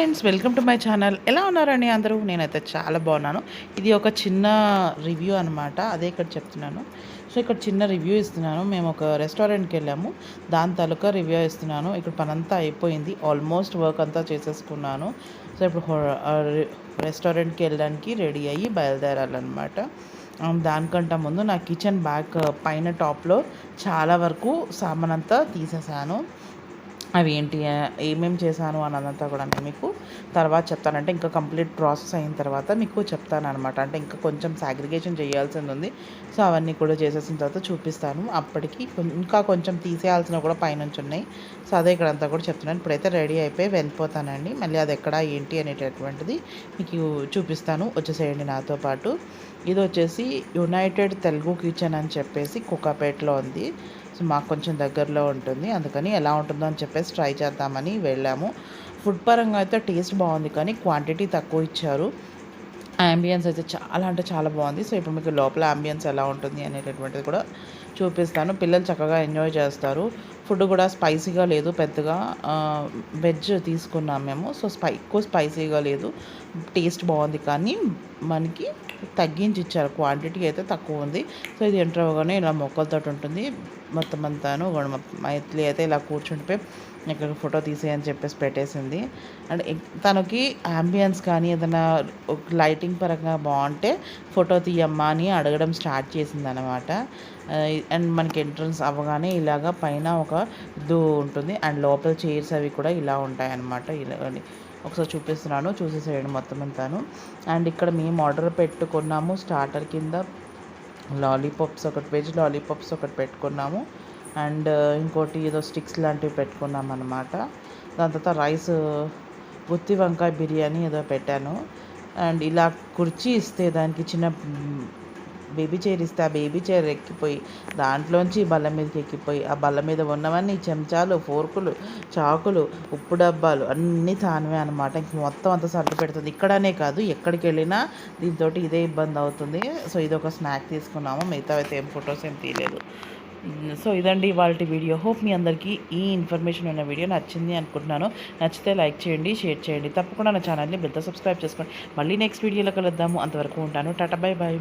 Friends welcome to my channel ఎలా ఉన్నారండి అందరూ? నేనైతే చాలా బాగున్నాను. ఇది ఒక చిన్న రివ్యూ అనమాట అదే ఇక్కడ చెప్తున్నాను. సో ఇక్కడ చిన్న రివ్యూ ఇస్తున్నాను. మేము ఒక రెస్టారెంట్కి వెళ్ళాము. దాని తాలూకా రివ్యూ ఇస్తున్నాను. ఇక్కడ పనంతా అయిపోయింది. ఆల్మోస్ట్ వర్క్ అంతా చేసేసుకున్నాను. సో ఇప్పుడు రెస్టారెంట్కి వెళ్ళడానికి రెడీ అయ్యి బయలుదేరాలన్నమాట. దానికంటే ముందు నా కిచెన్ బ్యాక్ పైన టాప్లో చాలా వరకు సామాన్ అంతా తీసేసాను అవి ఏంటి ఏమేమి చేశాను అన్నదంతా కూడా నేను మీకు తర్వాత చెప్తానంటే ఇంకా కంప్లీట్ ప్రాసెస్ అయిన తర్వాత మీకు చెప్తాను అనమాట అంటే ఇంకా కొంచెం సాగ్రిగేషన్ చేయాల్సింది ఉంది. సో అవన్నీ కూడా చేసేసిన తర్వాత చూపిస్తాను. అప్పటికి ఇంకా కొంచెం తీసేయాల్సినవి కూడా పైనుంచి ఉన్నాయి. సో అదే ఇక్కడంతా కూడా చెప్తున్నాను. ఇప్పుడైతే రెడీ అయిపోయి వెళ్ళిపోతానండి. మళ్ళీ అది ఎక్కడ ఏంటి అనేటటువంటిది మీకు చూపిస్తాను. వచ్చేసేయండి నాతో పాటు. ఇది వచ్చేసి యునైటెడ్ తెలుగు కిచెన్ అని చెప్పేసి కుక్కపేటలో ఉంది. సో మాకు కొంచెం దగ్గరలో ఉంటుంది. అందుకని ఎలా ఉంటుందో అని చెప్పేసి ట్రై చేద్దామని వెళ్ళాము. ఫుడ్ పరంగా అయితే టేస్ట్ బాగుంది కానీ క్వాంటిటీ తక్కువ ఇచ్చారు. అంబియన్స్ అయితే చాలా అంటే చాలా బాగుంది. సో ఇప్పుడు మీకు లోపల అంబియన్స్ ఎలా ఉంటుంది అనేటటువంటిది కూడా చూపిస్తాను. పిల్లలు చక్కగా ఎంజాయ్ చేస్తారు. ఫుడ్ కూడా స్పైసీగా లేదు పెద్దగా వెజ్ తీసుకున్నాం మేము. సో స్పై ఎక్కువ స్పైసీగా లేదు. టేస్ట్ బాగుంది కానీ మనకి తగ్గించి ఇచ్చారు క్వాంటిటీ అయితే తక్కువ ఉంది. సో ఇది ఎంటర్ అవ్వగానే ఇలా మొక్కలతో ఉంటుంది. మొత్తం అంతాను మైత్లీ అయితే ఇలా కూర్చుంటే ఇక్కడ ఫోటో తీసేయని చెప్పేసి పెట్టేసింది. అండ్ తనకి అంబియన్స్ కానీ ఏదైనా లైటింగ్ పరంగా బాగుంటే ఫోటో తీయమ్మా అని అడగడం స్టార్ట్ చేసింది అనమాట అండ్ మనకి ఎంట్రన్స్ అవ్వగానే ఇలాగ పైన ఒక ఇది ఉంటుంది. అండ్ లోపల చైర్స్ అవి కూడా ఇలా ఉంటాయి అన్నమాట ఇలా ఒకసారి చూపిస్తున్నాను. చూసేసేయండి మొత్తం అంతాను అండ్ ఇక్కడ మేము ఆర్డర్ పెట్టుకున్నాము స్టార్టర్ కింద. లాలీపాప్స్ ఒకటి వెజ్ లాలీపాప్స్ ఒకటి పెట్టుకున్నాము. అండ్ ఇంకోటి ఏదో స్టిక్స్ లాంటివి పెట్టుకున్నాం అనమాట దాని తర్వాత రైస్ గుత్తి వంకాయ బిర్యానీ ఏదో పెట్టాను. అండ్ ఇలా కుర్చీ ఇస్తే దానికి చిన్న బేబీ చైర్ ఇస్తే ఆ బేబీ చైర్ ఎక్కిపోయి దాంట్లోంచి బల్ల మీదకి ఎక్కిపోయి ఆ బల్ల మీద ఉన్నవన్నీ చెంచాలు ఫోర్కులు చాకులు ఉప్పు డబ్బాలు అన్నీ తానవే అనమాట ఇంక మొత్తం అంతా సర్దు పెడుతుంది. ఇక్కడనే కాదు ఎక్కడికి వెళ్ళినా దీంతో ఇదే ఇబ్బంది అవుతుంది. సో ఇది ఒక స్నాక్ తీసుకున్నాము. మిగతా అయితే ఏం ఫొటోస్ ఏం తీయలేదు. సో ఇదండి వాళ్ళ వీడియో. హోప్ మీ అందరికీ ఈ ఇన్ఫర్మేషన్ ఉన్న వీడియో నచ్చింది అనుకుంటున్నాను. నచ్చితే లైక్ చేయండి షేర్ చేయండి. తప్పకుండా నా ఛానల్ని పెద్ద సబ్స్క్రైబ్ చేసుకోండి. మళ్ళీ నెక్స్ట్ వీడియోలో కలుద్దాము. అంతవరకు ఉంటాను. Tata bye bye